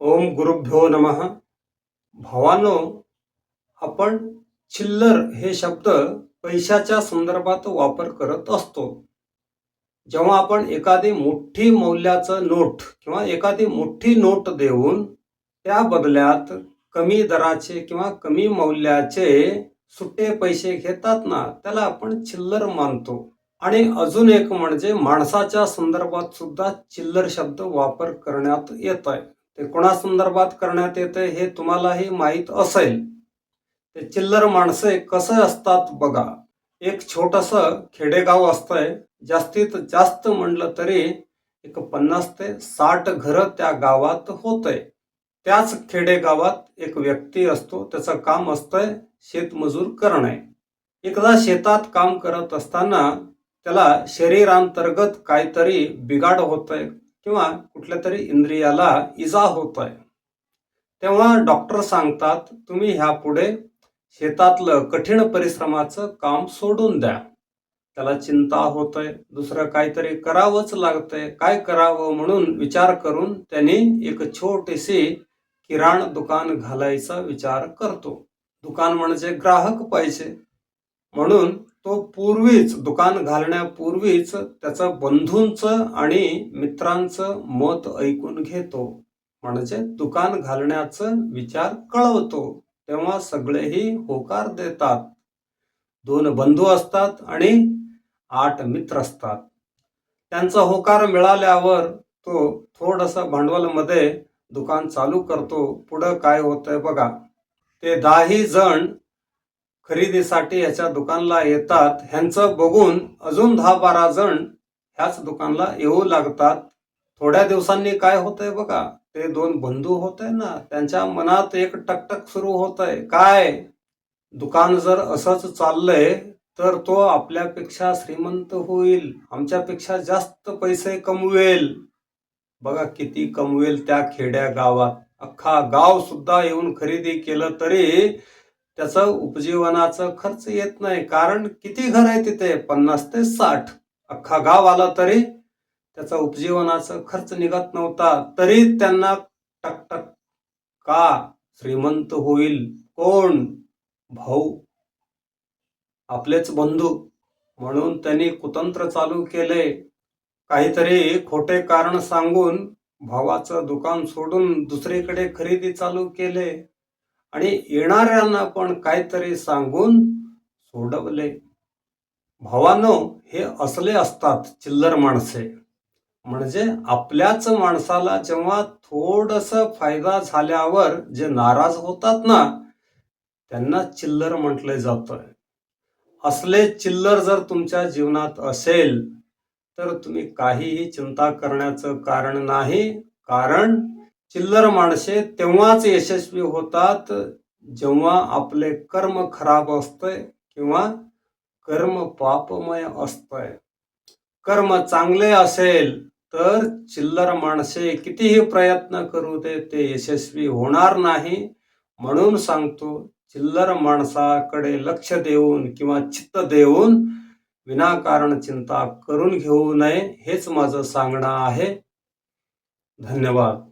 ओम गुरुभ्यो नमः. भावानो आपण चिल्लर हे शब्द पैशाच्या संदर्भात वापर करत असतो. जेव्हा आपण एखादी मोठी मौल्याचं नोट किंवा एखादी मोठी नोट देऊन त्या बदल्यात कमी दराचे किंवा कमी मौल्याचे सुट्टे पैसे घेतात ना त्याला आपण चिल्लर मानतो. आणि अजून एक म्हणजे माणसाच्या संदर्भात सुद्धा चिल्लर शब्द वापर करण्यात येत आहे ते कोणासंदर्भात करण्यात येते हे तुम्हालाही माहीत असेल. ते चिल्लर माणसे कसं असतात बघा. एक छोटस खेडेगाव असतंय. जास्तीत जास्त म्हणलं तरी एक पन्नास ते साठ घरं त्या गावात होतंय. त्याच खेडेगावात एक व्यक्ती असतो. त्याचं काम असतंय शेतमजूर करणे. एकदा शेतात काम करत असताना त्याला शरीरांतर्गत काहीतरी बिघाड होतंय. किंवा कुठल्या तरी इंद्रियाला इजा होत आहे तेव्हा डॉक्टर सांगतात तुम्ही ह्यापुढे शेतातलं कठीण परिश्रमाचं काम सोडून द्या. त्याला चिंता होत आहे दुसरं काहीतरी करावंच लागतंय. काय करावं म्हणून विचार करून त्यांनी एक छोटीशी किराण दुकान घालायचा विचार करतो. दुकान म्हणजे ग्राहक पाहिजे. म्हणून तो पूर्वीच दुकान घालण्यापूर्वीच त्याचं बंधूंचं आणि मित्रांचं मत ऐकून घेतो. म्हणजे दुकान घालण्याचं विचार कळवतो. तेव्हा सगळेही होकार देतात. दोन बंधू असतात आणि आठ मित्र असतात. त्यांचा होकार मिळाल्यावर तो थोडंसं भांडवलमध्ये दुकान चालू करतो. पुढं काय होतंय बघा. ते दहाही जण खरेदीसाठी ह्याच्या दुकानला येतात. ह्यांचं बघून अजून दहा बारा जण ह्याच दुकानला येऊ लागतात. थोड्या दिवसांनी काय होतंय बघा ते दोन बंधू होते ना त्यांच्या मनात एक टकटक सुरू होत आहे काय? दुकान जर असंच चाललंय तर तो आपल्यापेक्षा श्रीमंत होईल आमच्यापेक्षा जास्त पैसे कमवेल. बघा किती कमवेल त्या खेड्या गावात. अख्खा गाव सुद्धा येऊन खरेदी केलं तरी त्याचा उपजीवनाचा खर्च येत नाही. कारण किती घर आहे तिथे? पन्नास ते साठ. अख्खा गाव आला तरी त्याचा उपजीवनाचा खर्च निघत नव्हता. तरी त्यांना टकटक का श्रीमंत होईल? कोण? भाऊ. आपलेच बंधू. म्हणून त्यांनी कुतंत्र चालू केले. काहीतरी खोटे कारण सांगून भावाचं दुकान सोडून दुसरीकडे खरेदी चालू केले. आणि येणाऱ्यांना पण काहीतरी सांगून सोडवले. भावानो हे असले असतात चिल्लर माणसे. म्हणजे आपल्याच माणसाला जेव्हा थोडस फायदा झाल्यावर जे नाराज होतात ना त्यांना चिल्लर म्हटले जात असले चिल्लर जर तुमच्या जीवनात असेल तर तुम्ही काहीही चिंता करण्याचं कारण नाही. कारण चिल्लर माणसे तेव्हाच यशस्वी होतात जेव्हा आपले कर्म खराब असतंय किंवा कर्म पापमय असतंय. कर्म चांगले असेल तर चिल्लर माणसे कितीही प्रयत्न करू दे ते यशस्वी होणार नाही. म्हणून सांगतो चिल्लर माणसाकडे लक्ष देऊन किंवा चित्त देऊन विनाकारण चिंता करून घेऊ नये हेच माझं सांगणं आहे. धन्यवाद.